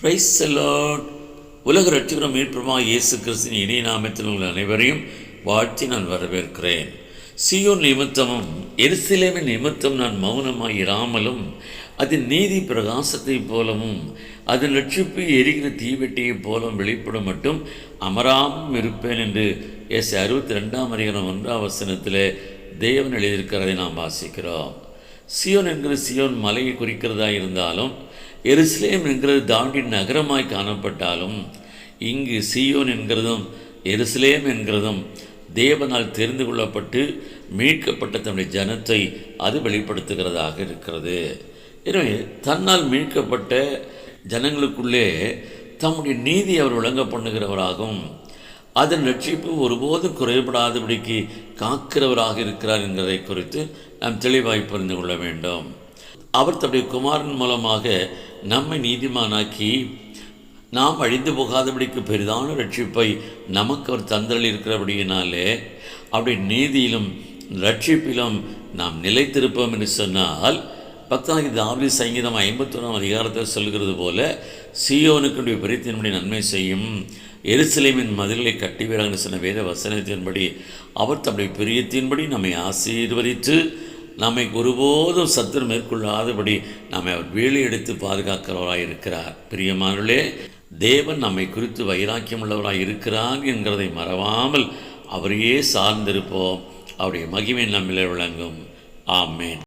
Price செல்லாட் உலக ரட்சிகரம் மீட்புமா இயேசு கிறிஸ்தின் இணைய நாமத்தில் உங்கள் அனைவரையும் வாழ்த்தி நான் வரவேற்கிறேன். சியோன் நிமித்தமும் எருசலேமின் நிமித்தம் நான் மௌனமாக இராமலும் அதன் நீதி பிரகாசத்தைப் போலவும் அதன் லட்சிப்பு எரிகிற தீவெட்டியைப் போலவும் வெளிப்படும் மட்டும் அமராமும் இருப்பேன் என்று எஸ் அறுபத்தி ரெண்டாம் அதிகாரம் ஒன்றாம் வசனத்தில் தேவன் எழுதியிருக்கிறதை நாம் வாசிக்கிறோம். சியோன் என்கிற சியோன் மலையை குறிக்கிறதா இருந்தாலும் எருசலேம் என்கிறது தாண்டின் நகரமாய் காணப்பட்டாலும் இங்கு சியோன் என்கிறதும் எருசலேம் என்கிறதும் தேவனால் தெரிந்து கொள்ளப்பட்டு மீட்கப்பட்ட தன்னுடைய ஜனத்தை அது வெளிப்படுத்துகிறதாக இருக்கிறது. எனவே தன்னால் மீட்கப்பட்ட ஜனங்களுக்குள்ளே தம்முடைய நீதி அவர் விளங்க பண்ணுகிறவராகவும் அதன் ரட்சிப்பு ஒருபோதும் குறைபடாதபடிக்கு காக்கிறவராக இருக்கிறார் என்பதை குறித்து நாம் தெளிவாய் புரிந்து கொள்ள வேண்டும். அவர் தன்னுடைய குமாரன் மூலமாக நம்மை நீதிமானாக்கி நாம் அழிந்து போகாதபடிக்கு பெரிதான ரட்சிப்பை நமக்கு அவர் தந்தல் இருக்கிறபடியினாலே அப்படி நீதியிலும் ரட்சிப்பிலும் நாம் நிலைத்திருப்போம் என்று சொன்னால் பக்தாகி தாவலி சங்கீதம் ஐம்பத்தொன்னாம் அதிகாரத்தில் சொல்கிறது போல சியோனுக்குடைய பிரித்தினுடைய நன்மை செய்யும் எருசலேமின் மதில்களை கட்டிவிடாங்க சொன்ன வேத வசனத்தின்படி அவர் தம்முடைய பிரியத்தின்படி நம்மை ஆசீர்வதித்து நம்மை ஒருபோதும் சத்துரு மேற்கொள்ளாதபடி நம்மை அவர் வேலை எடுத்து பாதுகாக்கிறவராக இருக்கிறார். பிரியமானவர்களே தேவன் நம்மை குறித்து வைராக்கியம் உள்ளவராக இருக்கிறார் என்கிறதை மறவாமல் அவரையே சார்ந்திருப்போம். அவருடைய மகிமை நம்மிலே விளங்கும். ஆமேன்.